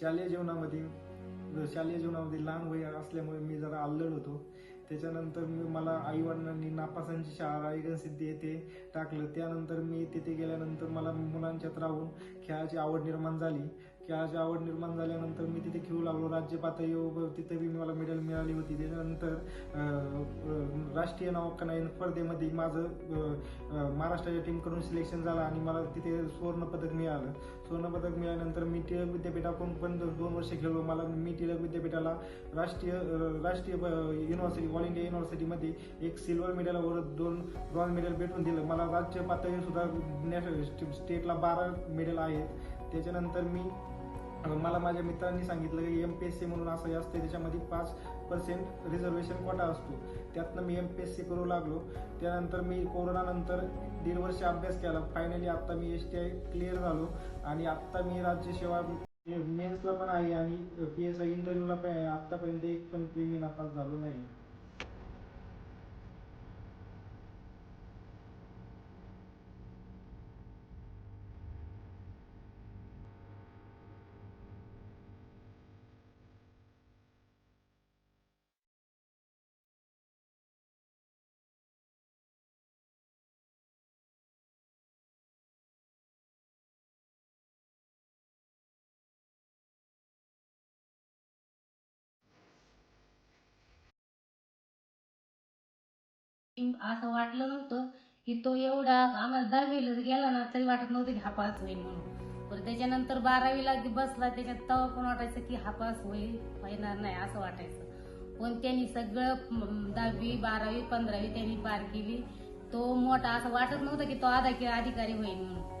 शालेय जीवनामध्ये शालेय जीवनामध्ये लहान वय असल्यामुळे मी जरा अल्लड होतो. त्याच्यानंतर मी मला आई वडिलांनी नापासांची शाळा रायगण सिद्धी येथे टाकलं. त्यानंतर मी तिथे गेल्यानंतर मला मुलांच्यात राहून खेळाची आवड निर्माण झाली. खेळाची आवड निर्माण झाल्यानंतर मी तिथे खेळू लागलो. राज्य पातळीवर तिथे बी मला मेडल मिळाली होती. त्याच्यानंतर राष्ट्रीय नौका स्पर्धेमध्ये माझं महाराष्ट्राच्या टीमकडून सिलेक्शन झालं आणि मला तिथे सुवर्णपदक मिळालं. सुवर्णपदक मिळाल्यानंतर मी टिळक विद्यापीठाकडून पण दोन वर्ष खेळलो. मला मी टिळक विद्यापीठाला राष्ट्रीय राष्ट्रीय ब- युनिव्हर्सिटी ऑल इंडिया युनिव्हर्सिटीमध्ये एक सिल्वर मेडल दोन ब्रॉन्झ मेडल भेटून दिलं. मला राज्य पातळीवर सुद्धा नॅशनल स्टेटला बारा मेडल आहेत. त्याच्यानंतर मी मला माझ्या मित्रांनी सांगितलं की एम पी एस सी म्हणून असं असते त्याच्यामध्ये पाच पर्सेंट रिझर्वेशन कोटा असतो. त्यातनं मी एम पी एस सी करू लागलो. त्यानंतर मी कोरोनानंतर दीड वर्ष अभ्यास केला. फायनली आत्ता मी एस टी आय क्लिअर झालो. आणि आत्ता मी राज्यसेवा मेन्सला पण आहे आणि पी एस आय इंटरव्ह्यूला पण आहे. आत्तापर्यंत एक पण मी नापास झालो नाही. असं वाटलं नव्हतं की तो एवढा आम्हाला दहावीला गेला ना तरी वाटत नव्हतं की हा पास होईल म्हणून. पण त्याच्यानंतर बारावीला बसला त्याच्यात तेव्हा पण वाटायचं की हा पास होईल होणार नाही असं वाटायचं. पण त्यांनी सगळं दहावी बारावी पंधरावी त्यांनी पार केली. तो मोठा असं वाटत नव्हतं की तो आधा अधिकारी होईल म्हणून.